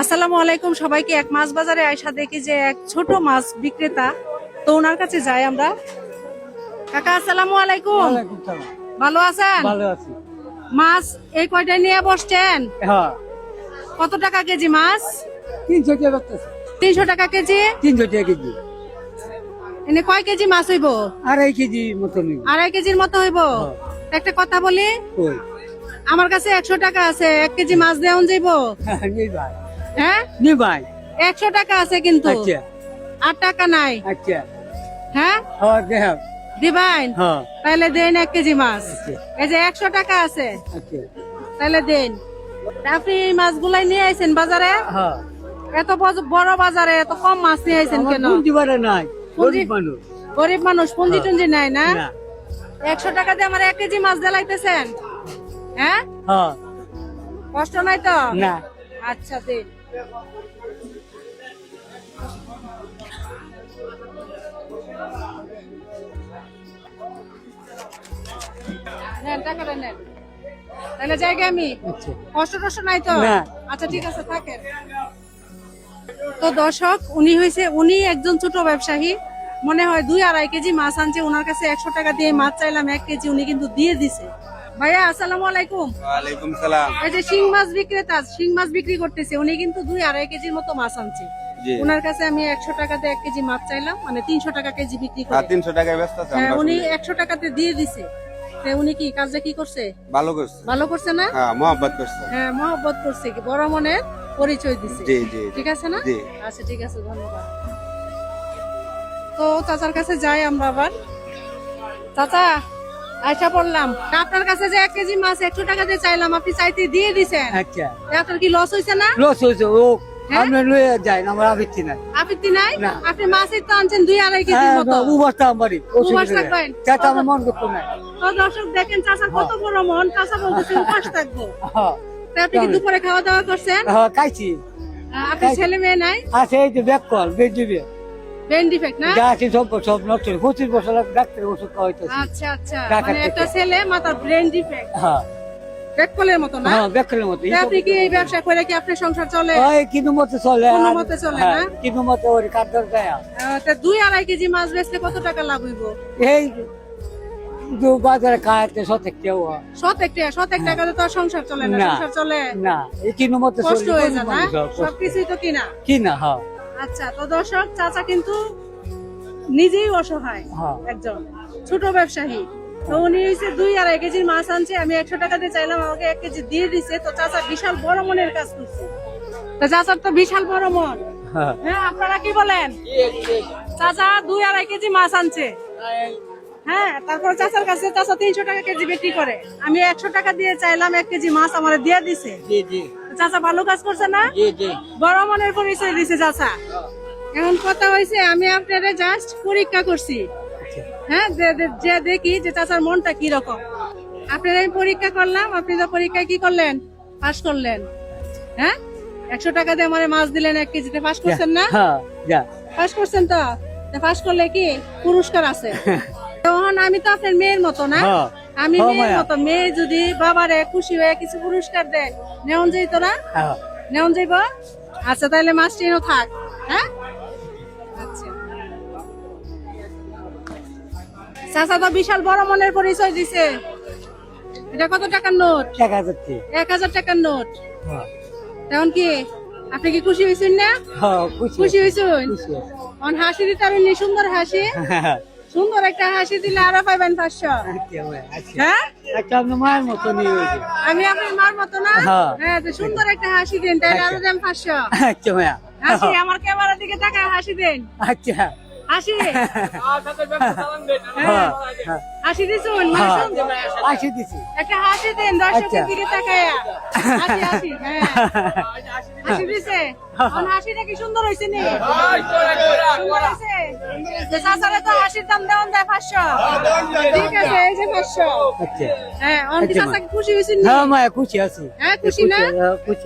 আসসালামু আলাইকুম সবাইকে এক মাছ বাজারে আয়সা দেখি যে এক ছোট মাছ বিক্রেতা তো ওনার কাছে যাই আমরা। কাকা আসসালামু আলাইকুম। ভালো আছেন? ভালো আছি। মাছ এই কয়টা নিয়ে বসছেন? হ্যাঁ। কত টাকা কেজি মাছ? তিনশো টাকা তিনশো টাকা কেজি? তিনশো টাকা কেজি। এনে কয় কেজি মাছ হইব? আড়াই কেজি মতো আড়াই কেজির মতো হইব? একটা কথা বলি। আমার কাছে একশো টাকা আছে এক কেজি মাছ দেওয়া যাইব? হ্যাঁ, নি ভাই একশো টাকা আছে কিন্তু। আচ্ছা। আর টাকা নাই। আচ্ছা। হ্যাঁ? হ্যাঁ হ্যাঁ। তাহলে দেন এক কেজি মাছ। আচ্ছা। এই যে একশো টাকা আছে। তাহলে দেন। আপনি এই মাছগুলাই নিয়ে আইছেন বাজারে? এত বড় বাজারে এত কম মাছ নিয়ে আইছেন কেন? নাই। গরিব মানুষ। গরিব মানুষ পুঞ্জি টুঞ্জি নাই না। একশো টাকা দিয়ে আমার এক কেজি মাছ দেলাইতেছেন। হ্যাঁ? হ্যাঁ। কষ্ট নাই তো? না। আচ্ছা দিন। নেন টাকাটা নেন। তাহলে জায়গা আমি। আচ্ছা। কষ্ট টষ্ট নাই তো? আচ্ছা ঠিক আছে থাকেন। তো দর্শক উনি হয়েছে উনি একজন ছোট ব্যবসায়ী। মনে হয় দুই আড়াই কেজি মাছ আনছে ওনার কাছে একশো টাকা দিয়ে মাছ চাইলাম এক কেজি উনি কিন্তু দিয়ে দিছে। ভাইয়া আসসালামু আলাইকুম। ওয়ালাইকুম সালাম। এই যে শিং মাছ বিক্রেতা শিং মাছ বিক্রি করতেছে উনি কিন্তু দুই আড়াই কেজির মতো মাছ আনছে। ওনার কাছে আমি একশো টাকাতে এক কেজি মাছ চাইলাম মানে তিনশো টাকা কেজি বিক্রি করে। তিনশো টাকায় ব্যস্ত আছে হ্যাঁ উনি। একশো টাকাতে দিয়ে দিছে। তে উনি কি কাজটা কি করছে? ভালো করছে। ভালো করছে না? হ্যাঁ মোহাম্মত করছে। হ্যাঁ মহব্বত করছে কি বড় মনের পরিচয় দিছে। জি জি ঠিক আছে না? আচ্ছা ঠিক আছে ধন্যবাদ। তো চাচার কাছে যাই আমরা আবার। চাচা আয়সা পড়লাম আপনার কাছে যে এক কেজি মাছ একশো টাকা দিয়ে চাইলাম আপনি চাইতে দিয়ে দিছেন। আচ্ছা। আপনার কি লস হয়েছে না? লস হয়েছে ও হ্যাঁ? আপনি লয়ে যায় আমার আবিত্তি নাই। আপত্তি নাই? আপনি মাছই তো আনছেন দুই আড়াই হ্যাঁ মতো। উবাসটা আমারই উবাস থাকবেন? চাচা আমার মন দুঃখ নাই। তো দর্শক দেখেন চাচার কত বড় মন চাচা বলতেছে উপাস থাকব। হ্যাঁ। আপনি কি দুপুরে খাওয়া দাওয়া করছেন? হ্যাঁ খাইছি। আপনার ছেলে মেয়ে নাই? আছে এই যে ব্যাক কল বেড দিবে। ব্রেন ডিফেক্ট না? যা আছে সব সব নষ্ট পঁচিশ বছর ডাক্তারের ওষুধ খাওয়াইতেছি। আচ্ছা আচ্ছা। মানে একটা ছেলে মাথার ব্রেন ডিফেক্ট হ্যাঁ। পেটকলের মতো না? হ্যাঁ মতো। আপনি কি এই ব্যবসা করে কি আপনার সংসার চলে? কিন্তু মতো চলে কোনো মতে চলে হ্যাঁ, না? কিন্তু মতো ওর কাঠর গায়া তা দুই আড়াই কেজি মাছ বেচলে কত টাকা লাভ হইব? এই দু বাজারে খাইতে সতেক কেউ শতেক টাকা শতেক টাকা তো সংসার চলে না। সংসার চলে? না এই মতো কষ্ট হয়ে যায় না? মানুষ, সবকিছুই তো কিনা? কি না হ্যাঁ। আচ্ছা তো দর্শক চাচা কিন্তু নিজেই অসহায় হ্যাঁ। একজন ছোট ব্যবসায়ী। তো উনি হচ্ছে দুই আড়াই কেজির মাছ আনছে আমি একশো টাকা দিয়ে চাইলাম আমাকে এক কেজি দিয়ে দিছে। তো চাচা বিশাল বড় মনের কাজ করছে। তো চাচার তো বিশাল বড় মন। হ্যাঁ। হ্যাঁ আপনারা কি বলেন? চাচা দুই আড়াই কেজি মাছ আনছে। হ্যাঁ তারপর চাচার কাছে চাচা তিনশো টাকা কেজি বিক্রি করে। আমি একশো টাকা দিয়ে চাইলাম এক কেজি মাছ আমার দিয়ে দিছে। জি জি। চাচা ভালো কাজ করছে না? বড় মনের পরিচয় দিছে চাচা। এখন কথা হয়েছে আমি আপনারা জাস্ট পরীক্ষা করছি। হ্যাঁ যে দেখি যে চাচার মনটা কি রকম আপনারা আমি পরীক্ষা করলাম আপনি তো পরীক্ষায় কি করলেন? পাস করলেন। হ্যাঁ? একশো টাকা দিয়ে আমার মাছ দিলেন এক কেজিতে পাস করছেন না? হ্যাঁ পাস করছেন তো? পাস করলে কি পুরস্কার আছে? তখন আমি তো আপনার মেয়ের মতো না? হ্যাঁ। আমি হ্যাঁ, মেয়ের মায়া। মতো। মেয়ে যদি বাবারে খুশি হয়ে কিছু পুরস্কার দেয় নেওন যাইতো না? হ্যাঁ। নেওন যাইব? আচ্ছা তাহলে এনে থাক হ্যাঁ? আচ্ছা। চাচা তো বিশাল বড় মনের পরিচয় দিছে। এটা কত টাকার নোট? টাকা যাচ্ছে এক হাজার টাকার নোট। তেমন কি? আপনি কি খুশি হয়েছেন না? খুশি। হয়েছেন। হাসি দিতে সুন্দর হাসি। হ্যাঁ। সুন্দর একটা হাসি দিলে আরও পাইবেন পাঁচশো। হ্যাঁ? একটা আপনার মায়ের মতো নিয়ে আমি আপনার মার মতো না? হ্যাঁ। হ্যাঁ সুন্দর একটা হাসি দেন তাহলে আরও দেন পাঁচশো। আচ্ছা ভাইয়া। হাসি আমার ক্যামেরার দিকে তাকায় হাসি দেন। আচ্ছা। হাসি? হ্যাঁ। হাসি দিছুন মানে। আসি দিছি। একটা হাসি দেন দর্শকের আচ্ছা। দিকে তাকায়। হাসি হাসি হ্যাঁ। হাসি দিছে। আমার হাসিটা কি সুন্দর হয়েছে নি? সুন্দর তো হাসির দাম দেওয়ান দেয় পাঁচশো। ঠিক আছে এই যে পাঁচশো। আচ্ছা। হ্যাঁ অন্তি আচ্ছা, খুশি হ্যাঁ মায়া খুশি আছি। হ্যাঁ খুশি না?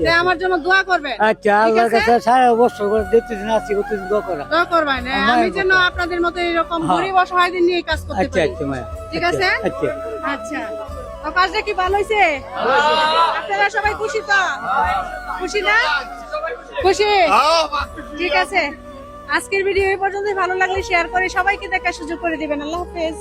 হ্যাঁ। আমার জন্য দোয়া করবেন। আচ্ছা আল্লাহর কাছে সারা বছর করে দেখতেছেন আছি কতদিন দোয়া করা। দোয়া করবেন হ্যাঁ, আমি যেন আপনাদের মতো এরকম হ্যাঁ। গরিব অসহায়দের নিয়ে কাজ করতে আচ্ছা পারি। আচ্ছা মায়া। ঠিক আচ্ছা, আছে? আচ্ছা। আচ্ছা। কাজটা কি ভালো হয়েছে আপনারা সবাই খুশি তো? খুশি না? খুশি? ঠিক আছে। আজকের ভিডিও এই পর্যন্তই। ভালো লাগলে শেয়ার করে সবাইকে দেখার সুযোগ করে দিবেন। আল্লাহ হাফেজ।